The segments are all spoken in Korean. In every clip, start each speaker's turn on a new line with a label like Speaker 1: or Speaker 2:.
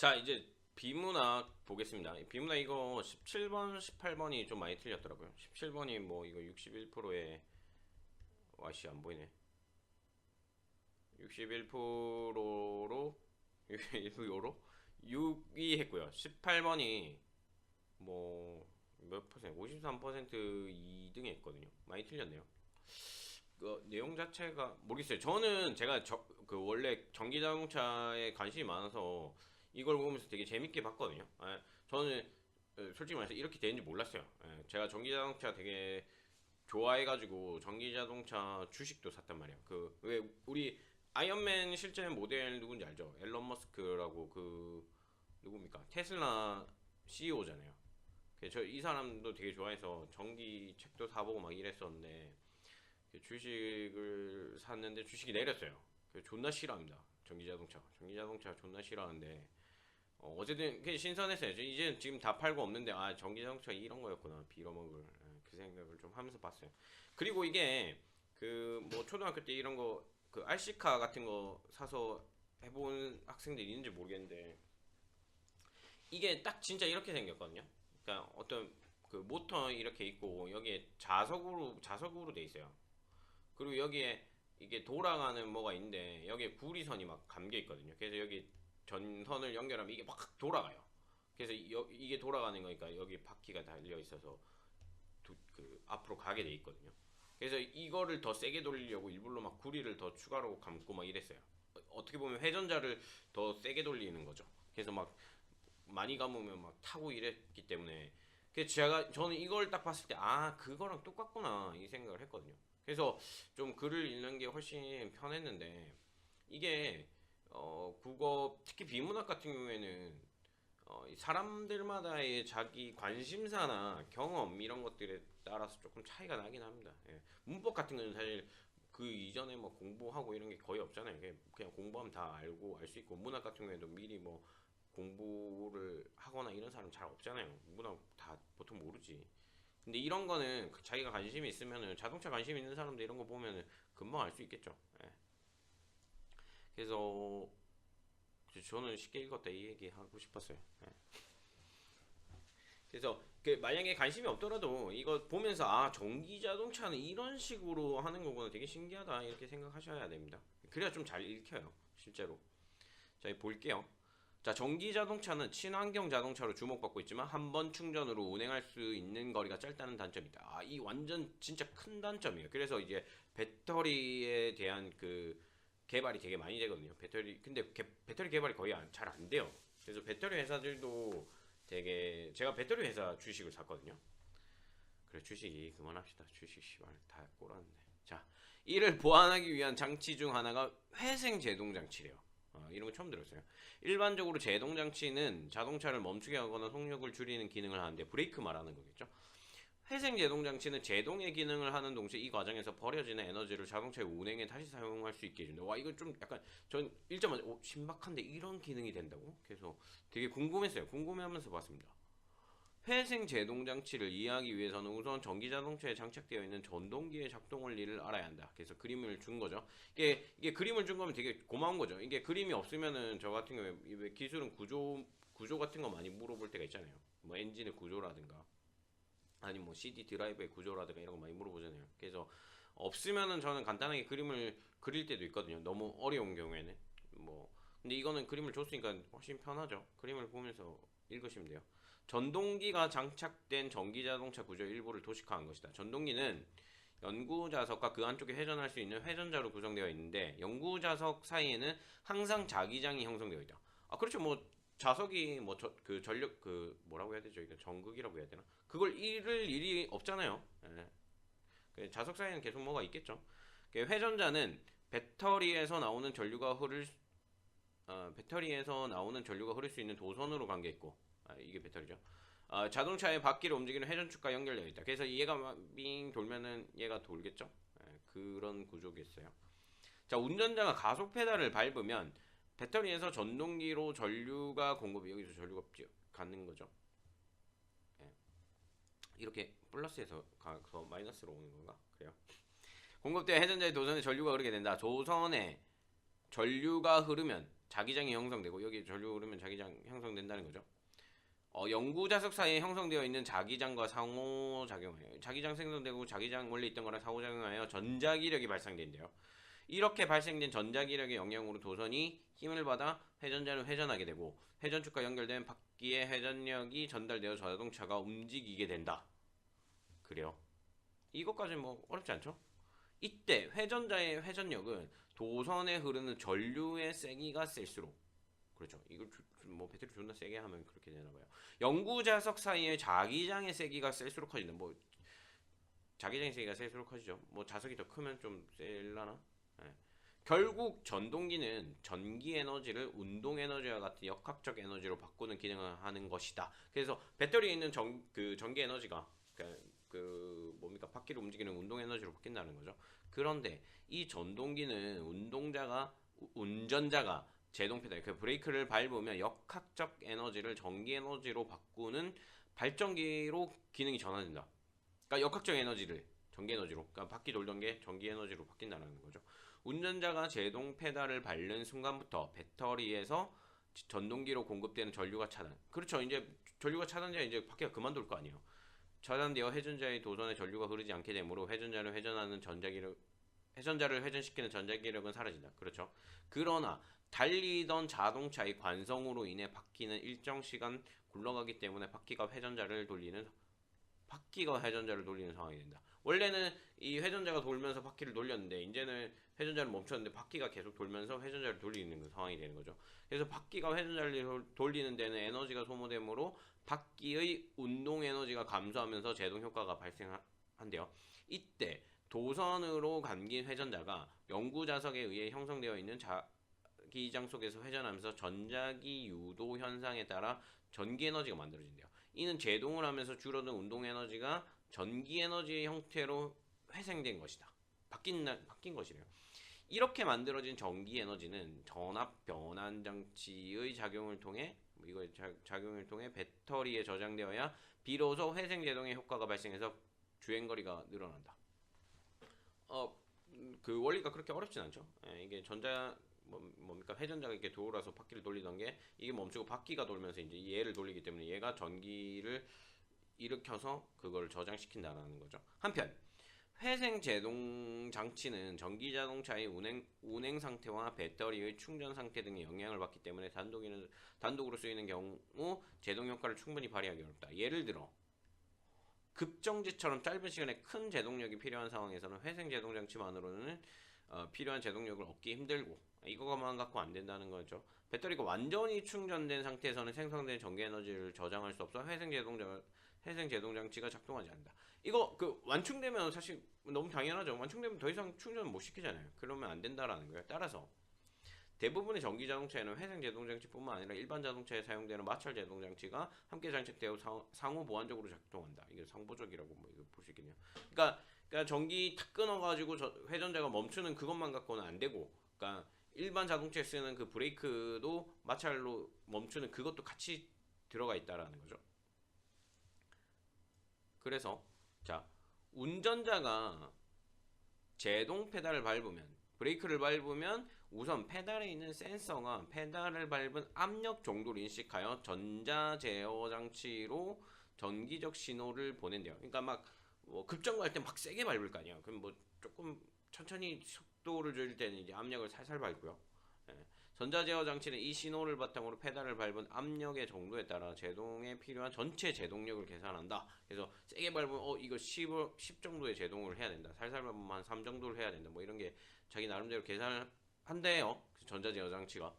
Speaker 1: 자 이제 비문학 보겠습니다. 이 비문학 이거 17번, 18번이 좀 많이 틀렸더라고요. 17번이 뭐 이거 61%에 와씨 안 보이네. 61%로 61%로 6위 했고요. 18번이 뭐 몇 퍼센트? 53% 2등 했거든요. 많이 틀렸네요. 그 내용 자체가 모르겠어요. 저는 제가 저, 그 원래 전기 자동차에 관심이 많아서 이걸 보면서 되게 재밌게 봤거든요. 예, 저는 어, 솔직히 말해서 이렇게 되는지 몰랐어요. 예, 제가 전기 자동차 되게 좋아해가지고 전기 자동차 주식도 샀단 말이야. 그 왜 우리 아이언맨 실제 모델 누군지 알죠? 앨런 머스크라고 그 누굽니까? 테슬라 CEO잖아요. 저 이 사람도 되게 좋아해서 전기 책도 사보고 막 이랬었는데 그 주식을 샀는데 주식이 내렸어요. 그 존나 싫어합니다. 전기 자동차. 전기 자동차 존나 싫어하는데 어, 어쨌든 그게 신선했어요. 저 이제 지금 다 팔고 없는데 아 전기 자동차 이런 거였구나 빌어먹을 예, 그 생각을 좀 하면서 봤어요. 그리고 이게 그 뭐 초등학교 때 이런 거 그 RC카 같은 거 사서 해본 학생들이 있는지 모르겠는데 이게 딱 진짜 이렇게 생겼거든요. 그러니까 어떤 그 모터 이렇게 있고 여기에 자석으로 자석으로 돼 있어요. 그리고 여기에 이게 돌아가는 뭐가 있는데 여기에 구리선이 막 감겨 있거든요. 그래서 여기 전선을 연결하면 이게 막 돌아가요. 그래서 이- 여- 이게 돌아가는 거니까 여기 바퀴가 달려 있어서 두- 그 앞으로 가게 돼 있거든요. 그래서 이거를 더 세게 돌리려고 일부러 막 구리를 더 추가로 감고 막 이랬어요. 어- 어떻게 보면 회전자를 더 세게 돌리는 거죠. 그래서 막 많이 감으면 막 타고 이랬기 때문에 그래서 제가 저는 이걸 딱 봤을 때 아 그거랑 똑같구나 이 생각을 했거든요. 그래서 좀 글을 읽는 게 훨씬 편했는데 이게 어 국어 특히 비문학 같은 경우에는 어, 이 사람들마다의 자기 관심사나 경험 이런 것들에 따라서 조금 차이가 나긴 합니다. 예. 문법 같은 거는 사실 그 이전에 뭐 공부하고 이런 게 거의 없잖아요. 그냥, 그냥 공부하면 다 알고 알 수 있고 문학 같은 경우에도 미리 뭐 공부를 하거나 이런 사람 잘 없잖아요. 문학 다 보통 모르지. 근데 이런 거는 그 자기가 관심이 있으면은 자동차 관심 있는 사람들 이런 거 보면은 금방 알 수 있겠죠. 예. 그래서 저는 쉽게 읽었다 이 얘기 하고 싶었어요. 예. 그래서 그 만약에 관심이 없더라도 이거 보면서 아 전기 자동차는 이런 식으로 하는 거구나 되게 신기하다 이렇게 생각하셔야 됩니다. 그래야 좀 잘 읽혀요 실제로. 자 볼게요. 자 전기 자동차는 친환경 자동차로 주목받고 있지만 한 번 충전으로 운행할 수 있는 거리가 짧다는 단점이 있다. 아, 이 완전 진짜 큰 단점이에요. 그래서 이제 배터리에 대한 그 개발이 되게 많이 되거든요. 배터리 근데 개- 배터리 개발이 거의 잘 안 돼요. 그래서 배터리 회사들도 되게 제가 배터리 회사 주식을 샀거든요. 그래 주식이 그만합시다. 주식 씨발 다 꼬랐는데. 자 이를 보완하기 위한 장치 중 하나가 회생 제동 장치래요. 어, 이런 거 처음 들었어요. 일반적으로 제동 장치는 자동차를 멈추게 하거나 속력을 줄이는 기능을 하는데 브레이크 말하는 거겠죠. 회생 제동 장치는 제동의 기능을 하는 동시에 이 과정에서 버려지는 에너지를 자동차의 운행에 다시 사용할 수 있게 해준다. 와 이건 좀 약간 전 읽자마자 오, 신박한데 이런 기능이 된다고? 그래서 되게 궁금했어요. 궁금해하면서 봤습니다. 회생 제동 장치를 이해하기 위해서는 우선 전기 자동차에 장착되어 있는 전동기의 작동 원리를 알아야 한다. 그래서 그림을 준 거죠. 이게 이게 그림을 준 거면 되게 고마운 거죠. 이게 그림이 없으면은 저 같은 경우에 왜 기술은 구조 구조 같은 거 많이 물어볼 때가 있잖아요. 뭐 엔진의 구조라든가 아니면 뭐 CD 드라이브의 구조라든가 이런 거 많이 물어보잖아요. 그래서 없으면은 저는 간단하게 그림을 그릴 때도 있거든요. 너무 어려운 경우에는 뭐 근데 이거는 그림을 줬으니까 훨씬 편하죠. 그림을 보면서 읽으시면 돼요. 전동기가 장착된 전기 자동차 구조의 일부를 도식화한 것이다. 전동기는 연구 자석과 그 안쪽에 회전할 수 있는 회전자로 구성되어 있는데 연구 자석 사이에는 항상 자기장이 형성되어 있다. 아 그렇죠. 뭐 자석이 뭐 그 전력 그 뭐라고 해야 되죠? 이거 전극이라고 해야 되나? 그걸 잃을 일이 없잖아요. 예. 그 자석 사이에는 계속 뭐가 있겠죠. 그 회전자는 배터리에서 나오는 전류가 흐를 수- 어, 배터리에서 나오는 전류가 흐를 수 있는 도선으로 관계 있고 아, 이게 배터리죠. 아, 자동차의 바퀴를 움직이는 회전축과 연결되어 있다. 그래서 얘가 막빙 돌면은 얘가 돌겠죠. 예, 그런 구조겠어요. 자, 운전자가 가속 페달을 밟으면 배터리에서 전동기로 전류가 공급이 여기서 전류가 찌- 가는 거죠. 예. 이렇게 플러스에서 가서 마이너스로 오는 건가? 그래요. 공급된 회전자의 도선에 전류가 흐르게 된다. 도선에 전류가 흐르면 자기장이 형성되고 여기 전류 흐르면 자기장 형성된다는 거죠. 어, 영구 자석 사이에 형성되어 있는 자기장과 상호작용하여 자기장 생성되고 자기장 원래 있던 거랑 상호작용하여 전자기력이 발생된대요. 이렇게 발생된 전자기력의 영향으로 도선이 힘을 받아 회전자를 회전하게 되고 회전축과 연결된 바퀴의 회전력이 전달되어 자동차가 움직이게 된다. 그래요. 이것까지는 뭐 어렵지 않죠? 이때 회전자의 회전력은 도선에 흐르는 전류의 세기가 셀수록 그렇죠. 이걸 주- 뭐 배터리 존나 세게 하면 그렇게 되나 봐요. 영구 자석 사이에 자기장의 세기가 셀수록 커진다. 뭐 자기장의 세기가 셀수록 커지죠. 뭐 자석이 더 크면 좀 셀라나? 예. 결국 전동기는 전기 에너지를 운동 에너지와 같은 역학적 에너지로 바꾸는 기능을 하는 것이다. 그래서 배터리에 있는 전, 그 전기 에너지가 그, 그 뭡니까 바퀴를 움직이는 운동 에너지로 바뀐다는 거죠. 그런데 이 전동기는 운동자가 우- 운전자가 제동 페달 그 브레이크를 밟으면 역학적 에너지를 전기 에너지로 바꾸는 발전기로 기능이 전환된다. 그러니까 역학적 에너지를 전기 에너지로 그러니까 바퀴 돌던 게 전기 에너지로 바뀐다는 거죠. 운전자가 제동 페달을 밟는 순간부터 배터리에서 지- 전동기로 공급되는 전류가 차단. 그렇죠. 이제 전류가 차단되면 이제 바퀴가 그만 돌 거 아니에요. 차단되어 회전자의 도선에 전류가 흐르지 않게 되므로 회전자를 회전하는 전자기력 회전자를 회전시키는 전자기력은 사라진다. 그렇죠. 그러나 달리던 자동차의 관성으로 인해 바퀴는 일정 시간 굴러가기 때문에 바퀴가 회전자를 돌리는 바퀴가 회전자를 돌리는 상황이 된다. 원래는 이 회전자가 돌면서 바퀴를 돌렸는데 이제는 회전자를 멈췄는데 바퀴가 계속 돌면서 회전자를 돌리는 그 상황이 되는 거죠. 그래서 바퀴가 회전자를 돌- 돌리는 데는 에너지가 소모되므로 바퀴의 운동 에너지가 감소하면서 제동 효과가 발생한대요. 이때 도선으로 감긴 회전자가 영구 자석에 의해 형성되어 있는 자기장 속에서 회전하면서 전자기 유도 현상에 따라 전기 에너지가 만들어진대요. 이는 제동을 하면서 줄어든 운동 에너지가 전기 에너지의 형태로 회생된 것이다. 바뀐 나- 바뀐 것이래요. 이렇게 만들어진 전기 에너지는 전압 변환 장치의 작용을 통해 뭐 이거 자- 작용을 통해 배터리에 저장되어야 비로소 회생 제동의 효과가 발생해서 주행 거리가 늘어난다. 어, 음, 그 원리가 그렇게 어렵진 않죠. 예, 이게 전자 뭐, 뭡니까 회전자가 이렇게 돌아서 바퀴를 돌리던 게 이게 멈추고 바퀴가 돌면서 이제 얘를 돌리기 때문에 얘가 전기를 일으켜서 그걸 저장시킨다라는 거죠. 한편 회생 제동 장치는 전기 자동차의 운행 운행 상태와 배터리의 충전 상태 등의 영향을 받기 때문에 단독이는 단독으로 쓰이는 경우 제동 효과를 충분히 발휘하기 어렵다. 예를 들어 급정지처럼 짧은 시간에 큰 제동력이 필요한 상황에서는 회생 제동 장치만으로는 어, 필요한 제동력을 얻기 힘들고 이거만 갖고 안 된다는 거죠. 배터리가 완전히 충전된 상태에서는 생성된 전기 에너지를 저장할 수 없어 회생 제동 장 회생 제동 장치가 작동하지 않는다. 이거 그 완충되면 사실 너무 당연하죠. 완충되면 더 이상 충전 못 시키잖아요. 그러면 안 된다라는 거예요. 따라서 대부분의 전기 자동차에는 회생 제동 장치뿐만 아니라 일반 자동차에 사용되는 마찰 제동 장치가 함께 장착되어 상- 상호 보완적으로 작동한다. 이게 상보적이라고 뭐 있겠네요. 그러니까, 그러니까 전기 탁 끊어가지고 저 회전자가 멈추는 그것만 갖고는 안 되고, 그러니까 일반 자동차에 쓰는 그 브레이크도 마찰로 멈추는 그것도 같이 들어가 있다라는 거죠. 그래서 자 운전자가 제동 페달을 밟으면 브레이크를 밟으면 우선 페달에 있는 센서가 페달을 밟은 압력 정도를 인식하여 전자 제어 장치로 전기적 신호를 보낸대요. 그러니까 막 뭐 급정거할 때 막 세게 밟을 거 아니야. 그럼 뭐 조금 천천히 속도를 줄일 때는 이제 압력을 살살 밟고요. 예. 전자 제어 장치는 이 신호를 바탕으로 페달을 밟은 압력의 정도에 따라 제동에 필요한 전체 제동력을 계산한다. 그래서 세게 밟으면 어 이거 10, 10 정도의 제동을 해야 된다. 살살 밟으면 한 3 정도를 해야 된다. 뭐 이런 게 자기 나름대로 계산을 한대요. 전자 제어 장치가.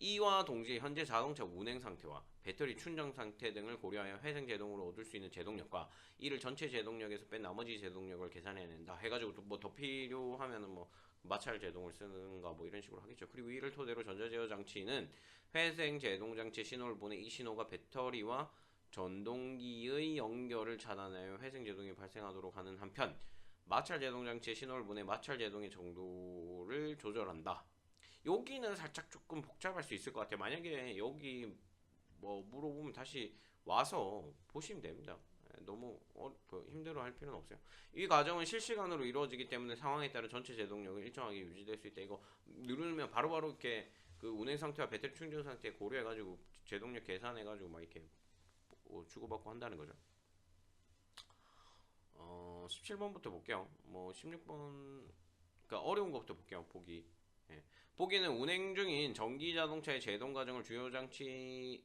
Speaker 1: 이와 동시에 현재 자동차 운행 상태와 배터리 충전 상태 등을 고려하여 회생 제동으로 얻을 수 있는 제동력과 이를 전체 제동력에서 뺀 나머지 제동력을 계산해야 된다. 해가지고 뭐 더 필요하면은 뭐 마찰 제동을 쓰는가 뭐 이런 식으로 하겠죠. 그리고 이를 토대로 전자 제어 장치는 회생 제동 장치 신호를 보내 이 신호가 배터리와 전동기의 연결을 차단하여 회생 제동이 발생하도록 하는 한편 마찰 제동 장치의 신호를 보내 마찰 제동의 정도를 조절한다. 여기는 살짝 조금 복잡할 수 있을 것 같아요. 만약에 여기 뭐 물어보면 다시 와서 보시면 됩니다. 예, 너무 어, 그 힘들어 할 필요는 없어요. 이 과정은 실시간으로 이루어지기 때문에 상황에 따라 전체 제동력은 일정하게 유지될 수 있다. 이거 누르면 바로 바로 이렇게 그 운행 상태와 배터리 충전 상태 고려해 가지고 제동력 계산해 가지고 막 이렇게 뭐 주고받고 한다는 거죠. 어, 17번부터 볼게요. 뭐 16번 그러니까 어려운 것부터 볼게요. 보기. 예. 보기는 운행 중인 전기 자동차의 제동 과정을 주요 장치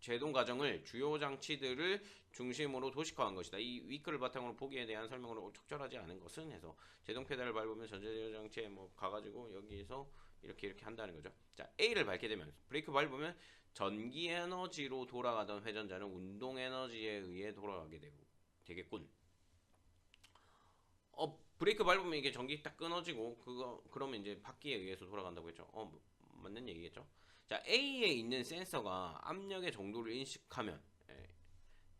Speaker 1: 제동 과정을 주요 장치들을 중심으로 도식화한 것이다. 이 위크를 바탕으로 보기에 대한 설명을 적절하지 않은 것은 해서 제동 페달을 밟으면 전자제어 장치에 뭐 가가지고 여기서 이렇게 이렇게 한다는 거죠. 자 A를 밟게 되면 브레이크 밟으면 전기 에너지로 돌아가던 회전자는 운동 에너지에 의해 돌아가게 되고 되겠군. 어 브레이크 밟으면 이게 전기 딱 끊어지고 그거 그러면 이제 바퀴에 의해서 돌아간다고 했죠. 어 뭐, 맞는 얘기겠죠. 자 A에 있는 센서가 압력의 정도를 인식하면 예,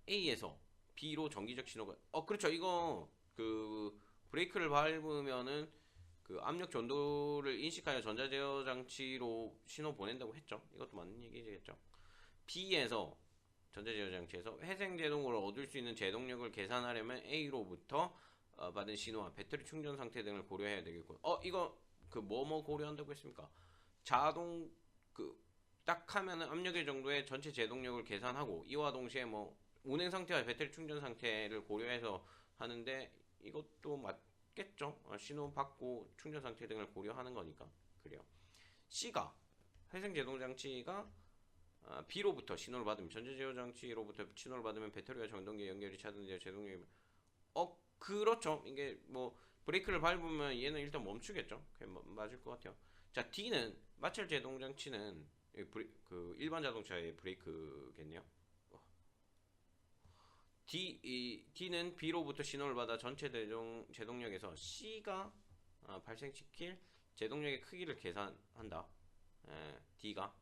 Speaker 1: A에서 B로 전기적 신호가 어 그렇죠 이거 그 브레이크를 밟으면은 그 압력 전도를 인식하여 전자제어 장치로 신호 보낸다고 했죠. 이것도 맞는 얘기겠죠. B에서 전자제어 장치에서 회생 제동을 얻을 수 있는 제동력을 계산하려면 A로부터 어, 받은 신호와 배터리 충전 상태 등을 고려해야 되겠고 어 이거 그 뭐 뭐 고려한다고 했습니까? 자동 그 딱 하면은 압력의 정도의 전체 제동력을 계산하고 이와 동시에 뭐 운행 상태와 배터리 충전 상태를 고려해서 하는데 이것도 맞겠죠? 어, 신호 받고 충전 상태 등을 고려하는 거니까 그래요. C가 회생 제동 장치가 아, B로부터 신호를 받으면 전자 제어 장치로부터 신호를 받으면 배터리와 전동기 연결이 차단되어 제동력이 어 그렇죠. 이게 뭐 브레이크를 밟으면 얘는 일단 멈추겠죠. 뭐- 맞을 것 같아요. 자 D는 마찰 제동 장치는 이 브레, 그 일반 자동차의 브레이크겠네요. D 이 D는 B로부터 신호를 받아 전체 제동 제동력에서 C가 아, 발생시킬 제동력의 크기를 계산한다. 에, D가 지-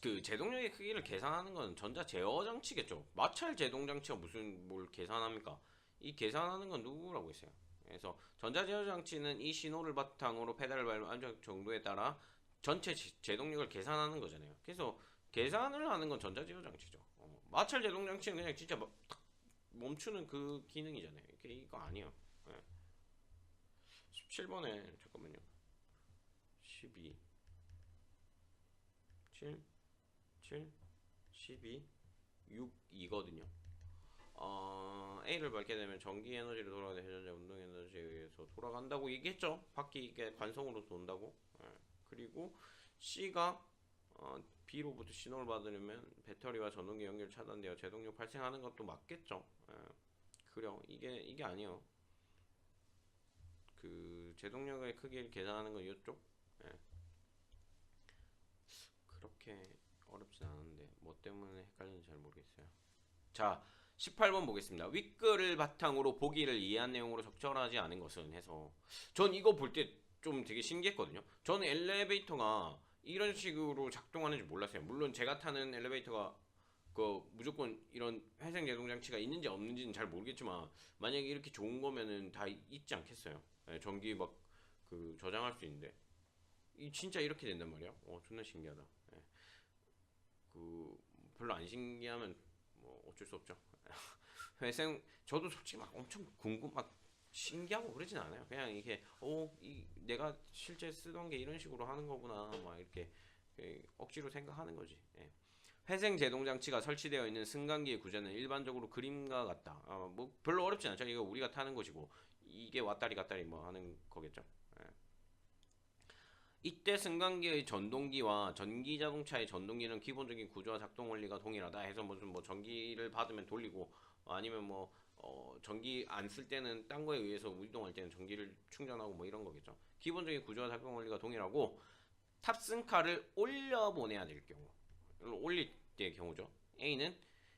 Speaker 1: 그 제동력의 크기를 계산하는 건 전자 제어 장치겠죠. 마찰 제동 장치가 무슨 뭘 계산합니까? 이 계산하는 건 누구라고 했어요? 그래서 전자 제어 장치는 이 신호를 바탕으로 페달을 밟는 안정 정도에 따라 전체 지- 제동력을 계산하는 거잖아요. 그래서 계산을 하는 건 전자 제어 장치죠. 어, 마찰 제동 장치는 그냥 진짜 막탁 멈추는 그 기능이잖아요. 이게 이거 아니에요. 예. 17번에 잠깐만요. 12 7 7 12 6 2거든요. 어, A를 밟게 되면 전기 에너지로 돌아가는 회전자 운동 에너지에 의해서 돌아간다고 얘기했죠. 바퀴 이게 관성으로 돈다고. 예. 그리고 C가 어, B로부터 신호를 받으려면 배터리와 전동기 연결 차단되어 제동력 발생하는 것도 맞겠죠. 예. 그래요. 이게 이게 아니에요. 그 제동력의 크기를 계산하는 건 이쪽. 예. 그렇게 어렵진 않은데 뭐 때문에 헷갈리는지 잘 모르겠어요. 자, 18번 보겠습니다. 윗글을 바탕으로 보기를 이해한 내용으로 적절하지 않은 것은 해서 전 이거 볼 때 좀 되게 신기했거든요. 저는 엘리베이터가 이런 식으로 작동하는지 몰랐어요. 물론 제가 타는 엘리베이터가 그 무조건 이런 회생 제동 장치가 있는지 없는지는 잘 모르겠지만 만약에 이렇게 좋은 거면은 다 있지 않겠어요. 예, 전기 막 그 저장할 수 있는데 이 진짜 이렇게 된단 말이야. 어, 존나 신기하다. 별로 안 신기하면 뭐 어쩔 수 없죠. 회생 저도 솔직히 막 엄청 궁금 막 신기하고 그러진 않아요. 그냥 이게 어 이 내가 실제 쓰던 게 이런 식으로 하는 거구나 막 이렇게 그 억지로 생각하는 거지. 예. 회생 제동 장치가 설치되어 있는 승강기의 구조는 일반적으로 그림과 같다. 어, 뭐 별로 어렵지 않죠. 이거 우리가 타는 것이고 이게 왔다리 갔다리 뭐 하는 거겠죠. 예. 이때 승강기의 전동기와 전기 자동차의 전동기는 기본적인 구조와 작동 원리가 동일하다 해서 무슨 뭐 전기를 받으면 돌리고 아니면 뭐 어, 전기 안 쓸 때는 딴 거에 의해서 이동할 때는 전기를 충전하고 뭐 이런 거겠죠. 기본적인 구조와 작동 원리가 동일하고 탑승카를 올려 보내야 될 경우 올릴 때의 경우죠. A는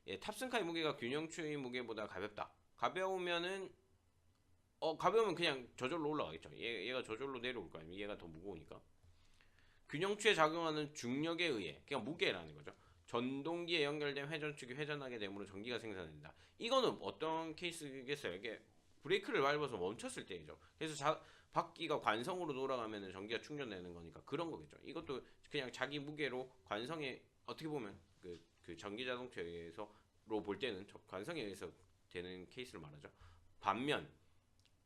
Speaker 1: 예, 탑승카의 무게가 균형 추의 무게보다 가볍다. 가벼우면은 어 가벼우면 그냥 저절로 올라가겠죠. 얘, 얘가 저절로 내려올 거 아니에요. 얘가 더 무거우니까. 균형추에 작용하는 중력에 의해 그냥 무게라는 거죠. 전동기에 연결된 회전축이 회전하게 되므로 전기가 생산된다. 이거는 어떤 케이스겠어요? 이게 브레이크를 밟아서 멈췄을 때이죠. 그래서 자, 바퀴가 관성으로 돌아가면 전기가 충전되는 거니까 그런 거겠죠. 이것도 그냥 자기 무게로 관성에 어떻게 보면 그, 그 전기 자동차에 의해서로 볼 때는 저- 관성에 의해서 되는 케이스를 말하죠. 반면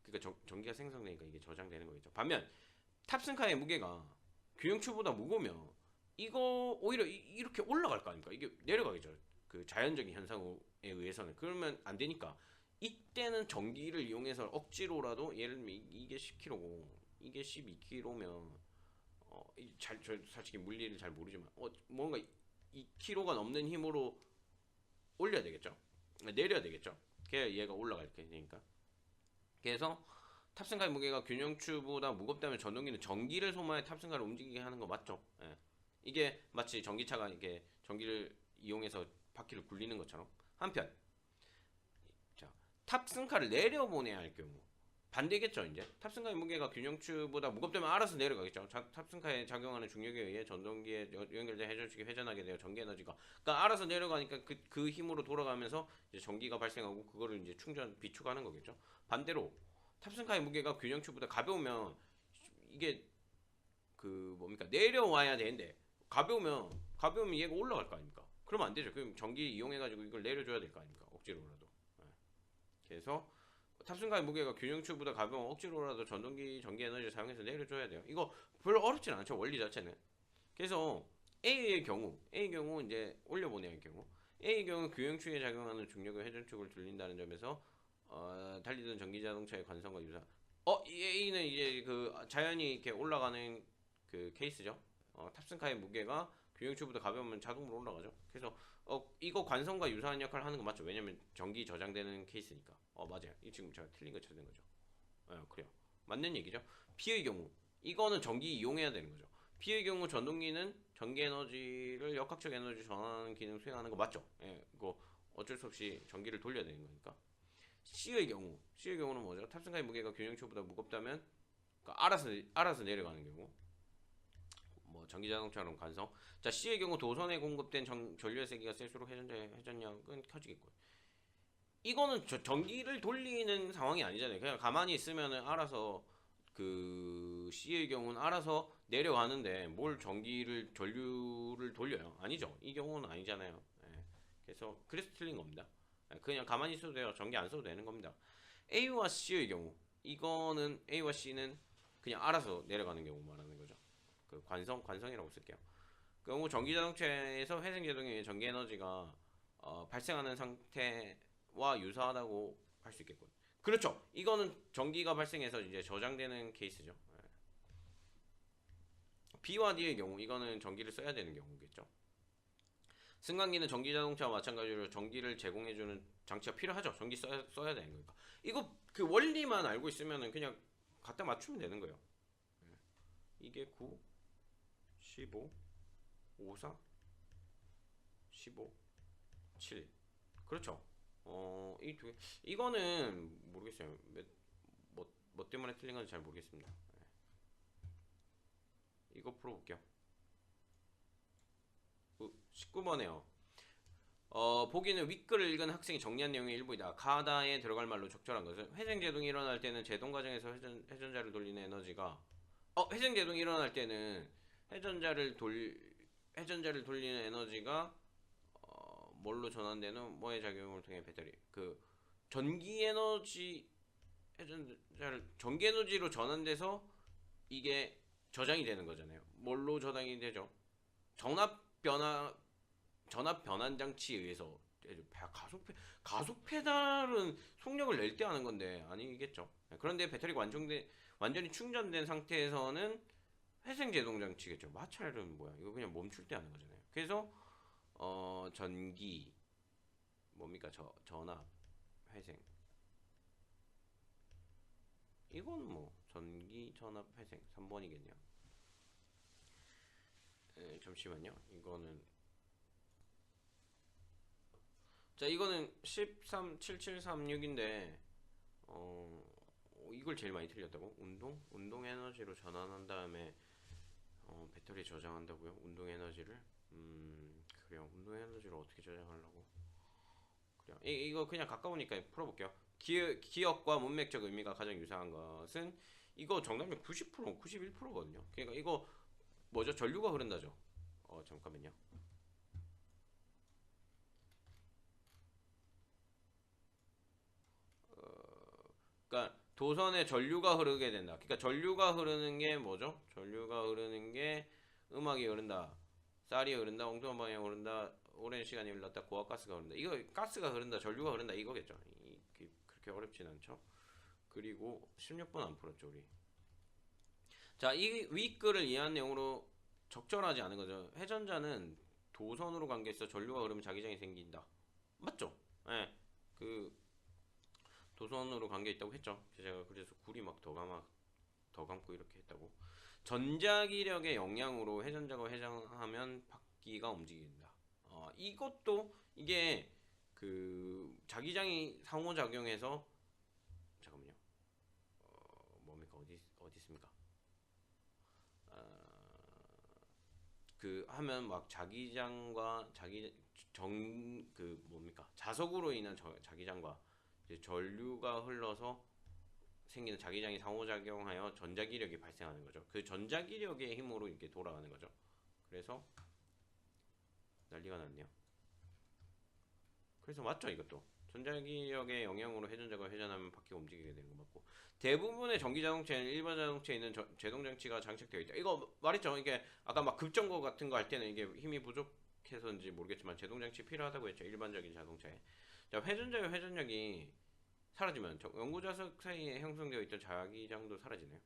Speaker 1: 그러니까 전, 전기가 생성되니까 이게 저장되는 거겠죠. 반면 탑승카의 무게가 균형추보다 무거우면 이거 오히려 이, 렇게 올라갈 거 아닙니까? 이게 내려가겠죠. 그 자연적인 현상에 의해서는 그러면 안 되니까 이때는 전기를 이용해서 억지로라도 예를 들면 이- 이게 10kg고 이게 12kg면 어, 이- 잘, 저 솔직히 물리를 잘 모르지만 어, 뭔가 2kg가 넘는 힘으로 올려야 되겠죠. 내려야 되겠죠. 그래야 얘가 올라갈 테니까. 그래서 탑승가의 무게가 균형추보다 무겁다면 전동기는 전기를 소모해 탑승가를 움직이게 하는 거 맞죠? 예. 이게 마치 전기차가 이게 전기를 이용해서 바퀴를 굴리는 것처럼. 한편 자 탑승카를 내려보내야 할 경우. 반대겠죠 이제? 탑승카의 무게가 균형추보다 무겁다면 알아서 내려가겠죠? 자, 탑승카에 작용하는 중력에 의해 전동기에 여- 연결된 회전축이 회전하게 되어 전기 에너지가 그러니까 알아서 내려가니까 그, 그 힘으로 돌아가면서 전기가 발생하고 그거를 이제 충전 비축하는 거겠죠? 반대로 탑승카의 무게가 균형추보다 가벼우면 이게 그 뭡니까 내려와야 되는데 가벼우면 가벼우면 얘가 올라갈 거 아닙니까? 그러면 안 되죠. 그럼 전기 이용해 가지고 이걸 내려줘야 될 거 아닙니까? 억지로라도. 예. 그래서 탑승가의 무게가 균형추보다 가벼우면 억지로라도 전동기 전기 에너지를 사용해서 내려줘야 돼요. 이거 별로 어렵진 않죠. 원리 자체는. 그래서 A의 경우, A의 경우 이제 올려보내야 할 경우, A의 경우 균형축에 작용하는 중력의 회전축을 돌린다는 점에서 어, 달리던 전기 자동차의 관성과 유사. 어, 이 A는 이제 그 자연히 이렇게 올라가는 그 케이스죠. 어, 탑승카의 무게가 균형추보다 가벼우면 자동으로 올라가죠. 그래서 어, 이거 관성과 유사한 역할을 하는 거 맞죠? 왜냐면 전기 저장되는 케이스니까. 어, 맞아요. 이 지금 제가 틀린 거 찾은 거죠. 어, 그래요. 맞는 얘기죠. B의 경우 이거는 전기 이용해야 되는 거죠. B의 경우 전동기는 전기 에너지를 역학적 에너지 전환하는 기능 수행하는 거 맞죠? 예, 이거 어쩔 수 없이 전기를 돌려야 되는 거니까. C의 경우, C의 경우는 뭐죠? 탑승가의 무게가 균형추보다 무겁다면 그러니까 알아서 알아서 내려가는 경우. 뭐 전기 자동차처럼 간성. 자 C의 경우 도선에 공급된 전, 전류의 세기가 셀수록 회전자의 회전량은 커지겠고. 이거는 저, 전기를 돌리는 상황이 아니잖아요. 그냥 가만히 있으면은 알아서 그 C의 경우는 알아서 내려가는데 뭘 전기를 전류를 돌려요? 아니죠. 이 경우는 아니잖아요. 예. 그래서 그래서 틀린 겁니다. 예, 그냥 가만히 있어도 돼요. 전기 안 써도 되는 겁니다. A와 C의 경우 이거는 A와 C는 그냥 알아서 내려가는 경우 말하는 거죠. 그 관성 관성이라고 쓸게요. 그 경우 전기 자동차에서 회생 제동에 전기 에너지가 어, 발생하는 상태와 유사하다고 할 수 있겠군. 그렇죠. 이거는 전기가 발생해서 이제 저장되는 케이스죠. 예. B와 D의 경우 이거는 전기를 써야 되는 경우겠죠. 승강기는 전기 자동차와 마찬가지로 전기를 제공해주는 장치가 필요하죠. 전기 써야, 써야 되는 거니까. 이거 그 원리만 알고 있으면은 그냥 갖다 맞추면 되는 거예요. 예. 이게 9, 15, 54, 15, 7. 그렇죠. 어, 이 두 개. 이거는 모르겠어요. 몇, 뭐, 뭐 때문에 틀린 건지 잘 모르겠습니다. 예. 이거 풀어볼게요. 19번에요. 어, 보기는 윗글을 읽은 학생이 정리한 내용의 일부이다. 가다에 들어갈 말로 적절한 것은 회생 제동이 일어날 때는 제동 과정에서 회전, 회전자를 돌리는 에너지가 어, 회생 제동이 일어날 때는 회전자를 돌 회전자를 돌리는 에너지가 어, 뭘로 전환되는 뭐의 작용을 통해 배터리 그 전기 에너지 회전자를 전기 에너지로 전환돼서 이게 저장이 되는 거잖아요. 뭘로 저장이 되죠? 전압 변화 전압 변환 장치에 의해서 가속 페- 가속 페달은 속력을 낼 때 하는 건데 아니겠죠. 그런데 배터리가 완충돼 완전히 충전된 상태에서는 회생 제동 장치겠죠. 마찰은 뭐야? 이거 그냥 멈출 때 하는 거잖아요. 그래서 어 전기 뭡니까 저 전압 회생 이건 뭐 전기 전압 회생 3번이겠네요. 에, 잠시만요. 이거는 자 이거는 137736인데 어 어, 이걸 제일 많이 틀렸다고? 운동? 운동 에너지로 전환한 다음에 어, 배터리 저장한다고요? 운동 에너지를? 음 그래요. 운동 에너지를 어떻게 저장하려고? 그래요. 이, 이거 그냥 가까우니까 풀어볼게요. 기, 기억과 문맥적 의미가 가장 유사한 것은 이거 정답이 90% 91%거든요. 그러니까 이거 뭐죠? 전류가 흐른다죠. 어 잠깐만요. 그러니까 도선에 전류가 흐르게 된다. 그러니까 전류가 흐르는 게 뭐죠? 전류가 흐르는 게 음악이 흐른다. 쌀이 흐른다. 엉뚱한 방향 흐른다. 오랜 시간이 흘렀다. 고압가스가 흐른다. 이거 가스가 흐른다. 전류가 흐른다. 이거겠죠. 이, 그- 그렇게 어렵진 않죠. 그리고 16번 안 풀었죠 우리. 자 이 윗글을 이해한 내용으로 적절하지 않은 거죠. 회전자는 도선으로 있어 전류가 흐르면 자기장이 생긴다. 맞죠? 예. 그 도선으로 간게 있다고 했죠 제가 그래서 굴이 막 더 감아 더 감고 이렇게 했다고 전자기력의 영향으로 회전자가 회전하면 바퀴가 움직인다. 어, 이것도 이게 그 자기장이 상호작용해서 잠깐만요. 어, 뭡니까 어디 어디 있습니까? 그 하면 막 자기장과 자기 정 그 뭡니까 자석으로 인한 저, 자기장과 이제 전류가 흘러서 생기는 자기장이 상호작용하여 전자기력이 발생하는 거죠. 그 전자기력의 힘으로 이렇게 돌아가는 거죠. 그래서 난리가 났네요. 그래서 맞죠 이것도 전자기력의 영향으로 회전자가 회전하면 바퀴가 움직이게 되는 거 맞고 대부분의 전기 자동차에는 일반 자동차에 있는 저- 제동 장치가 장착되어 있다. 이거 말했죠. 이게 아까 막 급정거 같은 거 할 때는 이게 힘이 부족해서인지 모르겠지만 제동 장치 필요하다고 했죠. 일반적인 자동차에. 자 회전자의 회전력이 사라지면 저- 연구자석 사이에 형성되어 있던 자기장도 사라지네요.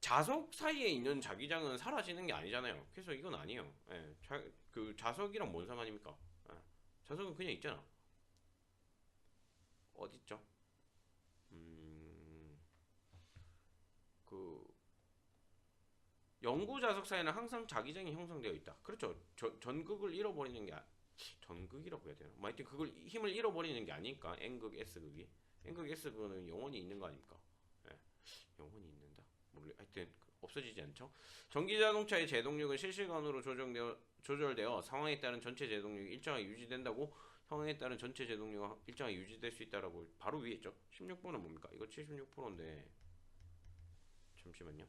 Speaker 1: 자석 사이에 있는 자기장은 사라지는 게 아니잖아요. 그래서 이건 아니에요. 예, 자, 그 자석이랑 뭔 상관입니까? 예, 자석은 그냥 있잖아. 어딨죠? 음, 그 연구 자석 사이에는 항상 자기장이 형성되어 있다. 그렇죠. 저, 전극을 잃어버리는 게 아- 전극이라고 해야 되나? 뭐 하여튼 그걸 힘을 잃어버리는 게 아니니까 N극, S극이. N극, S극은 영원히 있는 거 아닙니까? 예. 영원히 있는다. 모르 하여튼 그 없어지지 않죠. 전기 자동차의 제동력은 실시간으로 조정되어 조절되어 상황에 따른 전체 제동력이 일정하게 유지된다고 상황에 따른 전체 제동력이 일정하게 유지될 수 있다라고 바로 위에 있죠. 16번은 뭡니까? 이거 76%인데 잠시만요.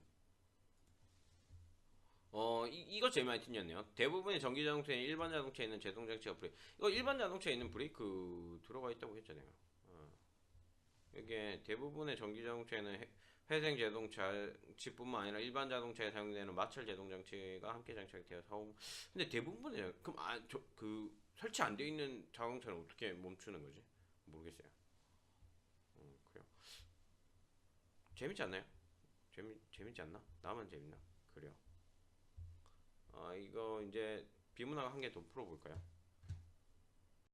Speaker 1: 어, 이, 이거 제일 많이 틀렸네요. 대부분의 전기 자동차에 일반 자동차에 있는 제동 장치가 브레이크. 이거 일반 자동차에 있는 브레이크 들어가 있다고 했잖아요. 어. 이게 대부분의 전기 자동차에는 회- 회생 제동 장치뿐만 아니라 일반 자동차에 사용되는 마찰 제동 장치가 함께 장착이 되어 사용. 근데 대부분의 그럼 아, 저, 그 설치 안 돼 있는 자동차는 어떻게 멈추는 거지? 모르겠어요. 음, 그래요. 재밌지 않나요? 재미 재밌지 않나? 나만 재밌나? 그래요. 아 이거 이제 비문학 한 개 더 풀어볼까요?